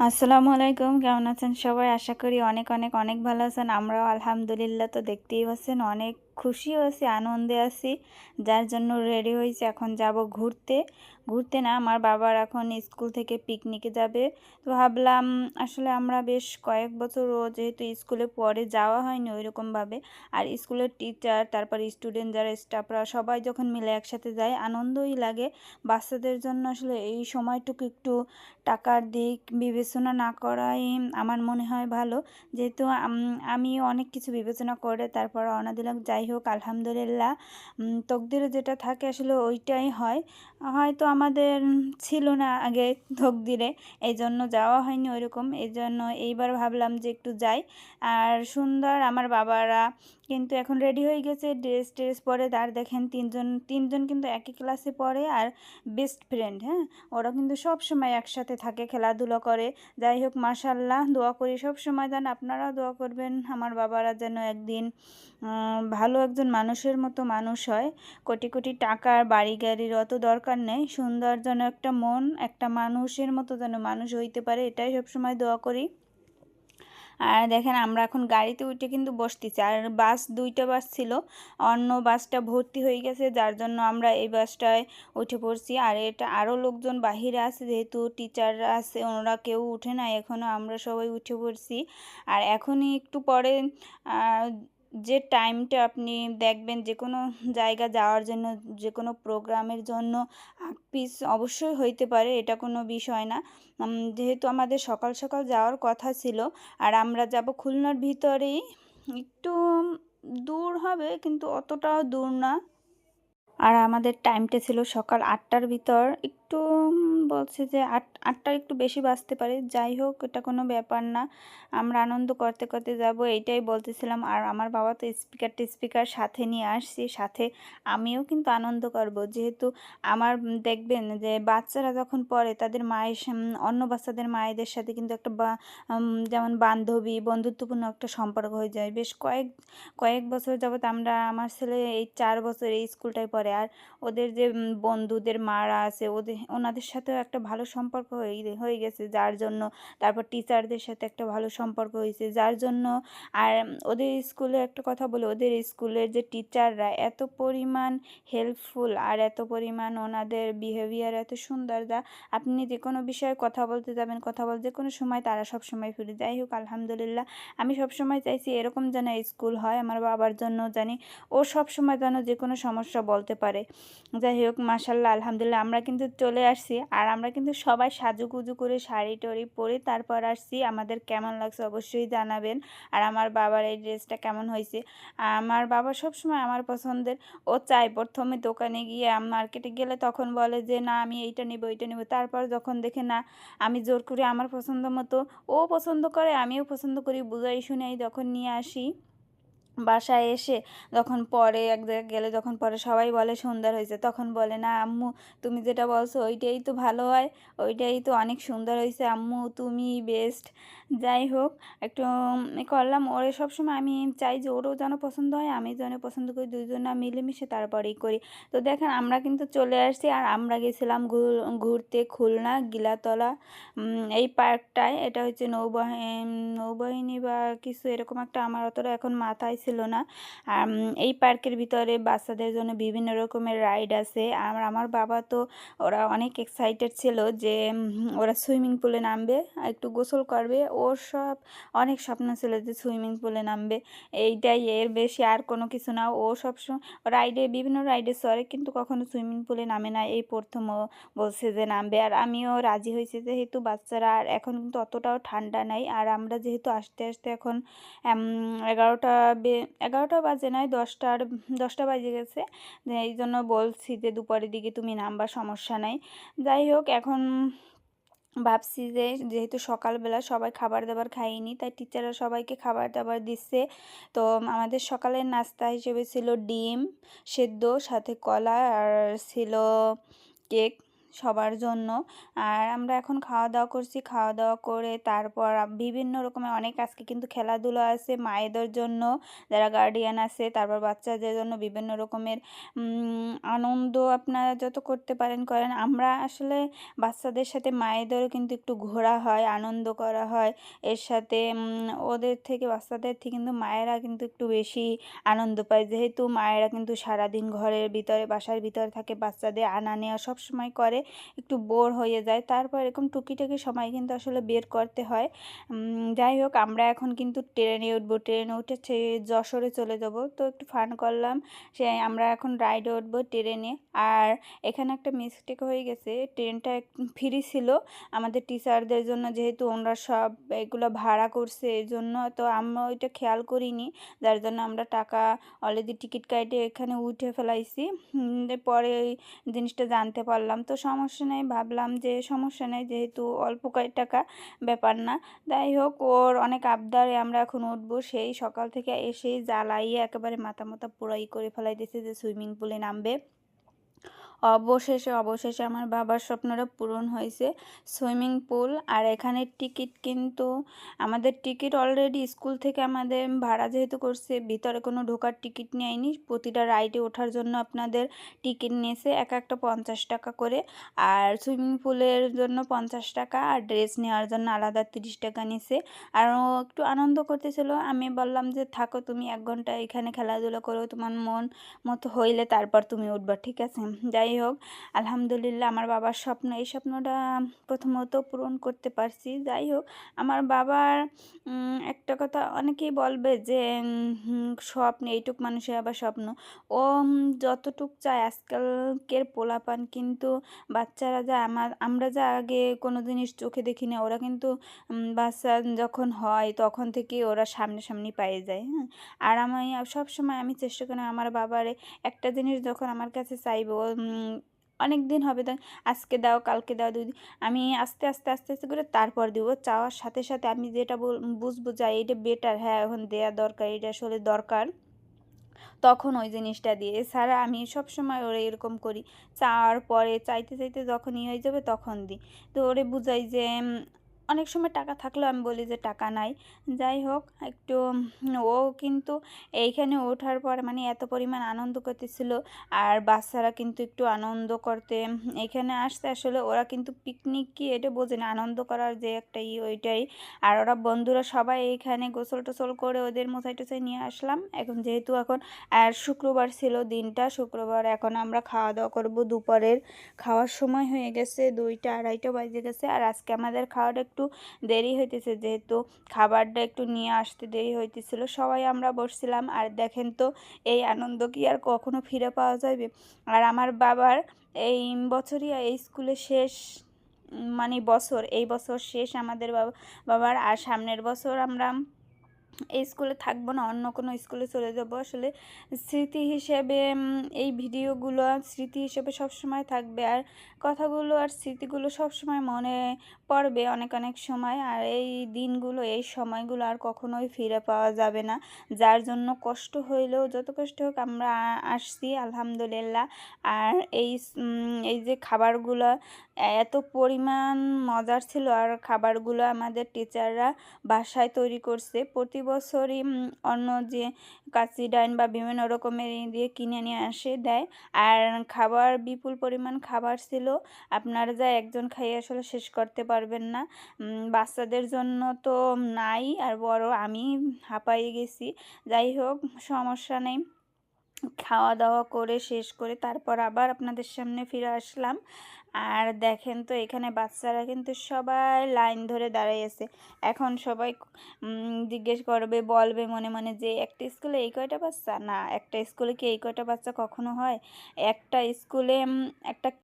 আসসালামু আলাইকুম, কেমন আছেন সবাই? আশা করি অনেক অনেক অনেক ভালো আছেন। আমরাও আলহামদুলিল্লাহ তো দেখতেই পাচ্ছেন অনেক খুশিও আছি, আনন্দে আছি। যার জন্য রেডি হয়েছি, এখন যাব ঘুরতে। ঘুরতে না, আমার বাবার এখন স্কুল থেকে পিকনিকে যাবে। তো ভাবলাম, আসলে আমরা বেশ কয়েক বছর ও যেহেতু স্কুলে পরে যাওয়া হয়নি ওইরকমভাবে, আর স্কুলের টিচার তারপর স্টুডেন্ট যারা স্টাফরা সবাই যখন মিলে একসাথে যায় আনন্দই লাগে। বাচ্চাদের জন্য আসলে এই সময়টুকু একটু টাকার দিক বিবেচনা না করাই আমার মনে হয় ভালো। যেহেতু আমি অনেক কিছু বিবেচনা করে তারপর রওনা দিলাম যাই হোক, আলহামদুলিল্লাহ। তকদিরে যেটা থাকে আসলে ওইটাই হয়। হয়তো আমাদের ছিল না আগে তকদিরে এই জন্য যাওয়া হয়নি ওইরকম। এই জন্য এইবার ভাবলাম যে একটু যাই। আর সুন্দর আমার বাবারা কিন্তু এখন রেডি হয়ে গেছে। ড্রেস ট্রেস পরে তার দেখেন তিনজন তিনজন কিন্তু একই ক্লাসে পড়ে আর বেস্ট ফ্রেন্ড হ্যাঁ? ওরা কিন্তু সব সময় একসাথে থাকে, খেলাধুলো করে। যাই হোক মাসাল্লাহ দোয়া করি সব সময় যেন আপনারাও দোয়া করবেন, আমার বাবারা যেন একদিন ভালো একজন মানুষের মতো মানুষ হয়। কোটি কোটি টাকার বাড়ি গাড়ির অত দরকার নেই। সুন্দর যেন একটা মন, একটা মানুষের মতো যেন মানুষ হইতে পারে, এটাই সবসময় দোয়া করি। আর দেখেন আমরা এখন গাড়িতে উঠে কিন্তু বসতেছি। আর বাস দুইটা বাস ছিল, অন্য বাসটা ভর্তি হয়ে গেছে, যার জন্য আমরা এই বাসটায় উঠে পড়ছি। আর এটা আরও লোকজন বাহিরে আছে, যেহেতু টিচাররা আছে, ওনারা কেউ উঠে না এখনও আমরা সবাই উঠে পড়ছি। আর এখনই একটু পরে যে টাইমটা আপনি দেখবেন যে কোনো জায়গা যাওয়ার জন্য যে কোনো প্রোগ্রামের জন্য পিস অবশ্যই হইতে পারে, এটা কোনো বিষয় না। যেহেতু আমাদের সকাল সকাল যাওয়ার কথা ছিল, আর আমরা যাব খুলনার ভিতরেই, একটু দূর হবে, কিন্তু অতটাও দূর না। আর আমাদের টাইমটা ছিল সকাল আটটার ভিতর একটু বলছে যে আট, আটটার একটু বেশি বাঁচতে পারে। যাই হোক, এটা কোনো ব্যাপার না। আমরা আনন্দ করতে করতে যাব, এইটাই বলতেছিলাম। আর আমার বাবা তো স্পিকার স্পিকার সাথে নিয়ে আসছি, সাথে আমিও কিন্তু আনন্দ করব। যেহেতু আমার দেখবেন যে বাচ্চারা যখন পড়ে, তাদের মায়ের অন্য বাচ্চাদের মায়েদের সাথে কিন্তু একটা যেমন বান্ধবী, বন্ধুত্বপূর্ণ একটা সম্পর্ক হয়ে যায়। বেশ কয়েক কয়েক বছর যাবত আমরা, আমার ছেলে এই চার বছর এই স্কুলটায় পড়ে। আর ওদের যে বন্ধুদের মারা আছে, ওদের ওনাদের সাথেও একটা ভালো সম্পর্ক হয়ে হয়ে গেছে। যার জন্য তারপর টিচারদের সাথে একটা ভালো সম্পর্ক হয়েছে। যার জন্য আর ওদের স্কুলে একটা কথা বলে, ওদের স্কুলের যে টিচাররা এত পরিমাণ হেল্পফুল আর এত পরিমাণ ওনাদের বিহেভিয়ার এত সুন্দর যা, আপনি যে কোনো বিষয়ে কথা বলতে যাবেন, কথা বলতে যে কোনো সময় তারা সব সময় ফিরে যাই হোক, আলহামদুলিল্লাহ, আমি সব সময় চাইছি এরকম যেন স্কুল হয়, আমার বাবার জন্য জানি ও সব সময় যেন যে কোনো সমস্যা বলতে পারে। যাই হোক মাসাল্লাহ আলহামদুলিল্লাহ, আমরা কিন্তু চলে আসছি। আর আমরা কিন্তু সবাই সাজুগুজু করে শাড়ি টড়ি পরে তারপর আসছি। আমাদের কেমন লাগছে অবশ্যই জানাবেন। আর আমার বাবার এই ড্রেসটা কেমন হয়েছে? আমার বাবা সবসময় আমার পছন্দের। ও চায় প্রথমে দোকানে গিয়ে মার্কেটে গেলে তখন বলে যে, না, আমি এইটা নেব এইটা নেব। তারপর যখন দেখে, না, আমি জোর করে আমার পছন্দ মতো ও পছন্দ করে, আমিও পছন্দ করি। বুঝাই, শুনেই যখন নিয়ে আসি। বাসায় এসে যখন পরে এক জায়গায় গেলে যখন পরে সবাই বলে সুন্দর হয়েছে, তখন বলে, না আম্মু, তুমি যেটা বলছো ওইটাই তো ভালো হয়, ওইটাই তো অনেক সুন্দর হয়েছে, আম্মু তুমি বেস্ট যাই হোক, একটু করলাম। ওরে সবসময় আমি চাই যে ওরও যেন পছন্দ হয়, আমি যেন পছন্দ করি দুজনা মিলেমিশে তারপরেই করি। তো দেখেন আমরা কিন্তু চলে আসছি, আর আমরা গেছিলাম ঘুরতে খুলনা, গিলাতলা এই পার্কটায়। এটা হচ্ছে নৌবাহিনী নৌবাহিনী বা কিছু এরকম একটা, আমার অতটা এখন মাথায় ছিল না। এই পার্কের ভিতরে বাচ্চাদের জন্য বিভিন্ন রকমের রাইড আছে। আর আমার বাবা তো ওরা অনেক এক্সাইটেড ছিল যে ওরা সুইমিং পুলে নামবে, একটু গোসল করবে। ওর সব, অনেক স্বপ্ন ছিল যে সুইমিং পুলে নামবে। এইটাই এর বেশি আর কোনো কিছু না। ও সবসময়, রাইডে, বিভিন্ন রাইডে সরে কিন্তু কখনো সুইমিং পুলে নামে না। এই প্রথম বলছে যে নামবে। আর আমিও রাজি হয়েছি যেহেতু বাচ্চারা, আর এখন কিন্তু অতটাও ঠান্ডা নাই। আর আমরা যেহেতু আসতে আসতে এখন এগারোটা এগারোটা বাজে নয় দশটার দশটা বাজে গেছে। এই জন্য বলছি যে দুপুরের দিকে তুমি নামবা, সমস্যা নাই। যাই হোক, এখন ভাবছি যে যেহেতু সকালবেলা সবাই খাবার দাবার খাইনি, তাই টিচাররা সবাইকে খাবার দাবার দিচ্ছে তো আমাদের সকালের নাস্তা হিসেবে ছিল ডিম সেদ্ধ, সাথে কলা, আর ছিল কেক। সবার জন্য। আর আমরা এখন খাওয়া দাওয়া করছি। খাওয়া দাওয়া করে তারপর বিভিন্ন রকমের অনেক আজকে কিন্তু খেলাধুলো আছে মায়েদের জন্য, যারা গার্ডিয়ান আছে, তারপর বাচ্চাদের জন্য বিভিন্ন রকমের আনন্দ আপনারা যত করতে পারেন, করেন। আমরা আসলে বাচ্চাদের সাথে মায়েদেরও কিন্তু একটু ঘোরা হয়, আনন্দ করা হয়। এর সাথে ওদের থেকে, বাচ্চাদের থেকে কিন্তু মায়েরা কিন্তু একটু বেশি আনন্দ পায়। যেহেতু মায়েরা কিন্তু সারাদিন ঘরের ভিতরে, বাসার ভিতরে থাকে, বাচ্চাদের আনা নেওয়া সব সময় করে। একটু বোর হয়ে যায়। তারপর এরকম টুকিটাকি সময় কিন্তু আসলে বের করতে হয়। যাই হোক, আমরা এখন কিন্তু ট্রেনে উঠবো। ট্রেনে উঠে সে যশোরে চলে যাব। তো একটু ফান করলাম। সে, আমরা এখন রাইডে উঠবো ট্রেনে। আর এখানে একটা মিস্টেক হয়ে গেছে। ট্রেনটা ফ্রি ছিল। আমাদের টিচারদের জন্য যেহেতু ওনারা সব এগুলো ভাড়া করছে এই জন্য, তো আমরা ওইটা খেয়াল করিনি। যার জন্য আমরা টাকা অলরেডি টিকিট কাটে এখানে উঠে ফেলাইছি। পরে ওই জিনিসটা জানতে পারলাম। তো সমস্যা নেই, ভাবলাম যে সমস্যা নেই যেহেতু অল্প কয়েক টাকা ব্যাপার না। যাই হোক, ওর অনেক আবদারে আমরা এখন উঠবো। সেই সকাল থেকে এসেই জ্বালাইয়ে একেবারে মাথা মাথা পুরাই করে ফেলাই দিয়েছে যে সুইমিং পুলে নামবে। অবশেষে অবশেষে আমার বাবার স্বপ্নটা পূরণ হয়েছে। সুইমিং পুল, আর এখানের টিকিট কিন্তু আমাদের টিকিট অলরেডি স্কুল থেকে আমাদের ভাড়া যেহেতু করছে, ভিতরে কোনো ঢোকার টিকিট নেয়নি। প্রতিটা রাইডে ওঠার জন্য আপনাদের টিকিট নিয়েছে এক একটা পঞ্চাশ টাকা করে। আর সুইমিং পুলের জন্য পঞ্চাশ টাকা, আর ড্রেস নেওয়ার জন্য আলাদা তিরিশ টাকা নিছে। আর একটু আনন্দ করতেছিল, আমি বললাম যে, থাকো তুমি এক ঘণ্টা এখানে খেলাধুলা করো, তোমার মন মতো হইলে তারপর তুমি উঠবা, ঠিক আছে? যাই যাই হোক, আলহামদুলিল্লাহ আমার বাবার স্বপ্ন, এই স্বপ্নটা প্রথমত পূরণ করতে পারছি। যাই হোক, আমার বাবার একটা কথা অনেকেই বলবে যে স্বপ্ন, এইটুক মানুষের আবার স্বপ্ন। ও যতটুক চায় আজকালকের পোলাপান, কিন্তু বাচ্চারা যা আমার, আমরা যা আগে কোনো জিনিস চোখে দেখি না ওরা কিন্তু বাচ্চা যখন হয় তখন থেকে ওরা সামনে সামনে পেয়ে যায় হ্যাঁ। আর আমি সব সময় আমি চেষ্টা করি আমার বাবারে একটা জিনিস যখন আমার কাছে চাইব অনেক দিন হবে তো আজকে দাও, কালকে দাও, দুই আমি আস্তে আস্তে আস্তে আস্তে করে তারপর দিব। চাওয়ার সাথে সাথে আমি যেটা বুঝব যাই এটা বেটার হ্যাঁ এখন দেয়া দরকার, এটা আসলে দরকার। তখন ওই জিনিসটা দিয়ে। এছাড়া আমি সব সময় ওরে এরকম করি। চাওয়ার পরে চাইতে চাইতে যখন হয়ে যাবে তখন দিই। তো ওরে বুঝাই যে অনেক সময় টাকা থাকলেও আমি বলি যে টাকা নাই। যাই হোক, একটু ও কিন্তু এইখানে ওঠার পর মানে এত পরিমাণ আনন্দ করতেছিল আর বাচ্চারা কিন্তু একটু আনন্দ করতে এখানে আসতে আসলে ওরা কিন্তু পিকনিক কি এটা বোঝে না, আনন্দ করার যে একটা ই ওইটাই। আর ওরা বন্ধুরা সবাই এইখানে গোসল টোসল করে ওদের মোছাই টোছাই নিয়ে আসলাম। এখন যেহেতু এখন, আর শুক্রবার ছিল দিনটা, শুক্রবার এখন আমরা খাওয়া দাওয়া করব দুপুরের। খাওয়ার সময় হয়ে গেছে দুইটা, আড়াইটা বাজে গেছে। আর আজকে আমাদের খাওয়াটা একটু একটু দেরি হইতেছে, যেহেতু খাবারটা একটু নিয়ে আসতে দেরি হইতেছিল, সবাই আমরা বসছিলাম। আর দেখেন তো, এই আনন্দ কি আর কখনো ফিরে পাওয়া যাবে আর আমার বাবার এই বছরই এই স্কুলে শেষ মানে বছর, এই বছর শেষ আমাদের বাবা, বাবার, আর সামনের বছর আমরা এই স্কুলে থাকব না, অন্য কোনো স্কুলে চলে যাব। আসলে স্মৃতি হিসেবে এই ভিডিওগুলো স্মৃতি হিসেবে সবসময় থাকবে আর কথাগুলো আর স্মৃতিগুলো সবসময় মনে পড়বে অনেক অনেক সময়। আর এই দিনগুলো, এই সময়গুলো আর কখনোই ফিরে পাওয়া যাবে না। যার জন্য কষ্ট হইলেও যত কষ্ট হোক আমরা আসছি, আলহামদুলিল্লাহ। আর এই এই যে খাবারগুলো, এত পরিমাণ মজার ছিল। আর খাবারগুলো আমাদের টিচাররা বাসায় তৈরি করছে। প্রতি বছরই অন্য যে কাশি ডাইন বা বিভিন্ন রকমের দিয়ে কিনে নিয়ে আসে, দেয়। আর খাবার, বিপুল পরিমাণ খাবার ছিল, আপনারা যা একজন খাইয়ে আসলে শেষ করতে পারবেন না। বাচ্চাদের জন্য তো নাই, আর বড় আমি হাঁপাইয়ে গেছি। যাই হোক, সমস্যা নেই। খাওয়া দাওয়া করে শেষ করে তারপর আবার আপনাদের সামনে ফিরে আসলাম। আর দেখেন তো, এখানে বাচ্চারা কিন্তু সবাই লাইন ধরে দাঁড়াইয়েছে এখন সবাই জিজ্ঞেস করবে, বলবে মনে মনে যে, একটা স্কুলে এই কয়টা বাচ্চা? না, একটা স্কুলে কি এই কয়টা বাচ্চা কখনো হয়? একটা স্কুলে একটা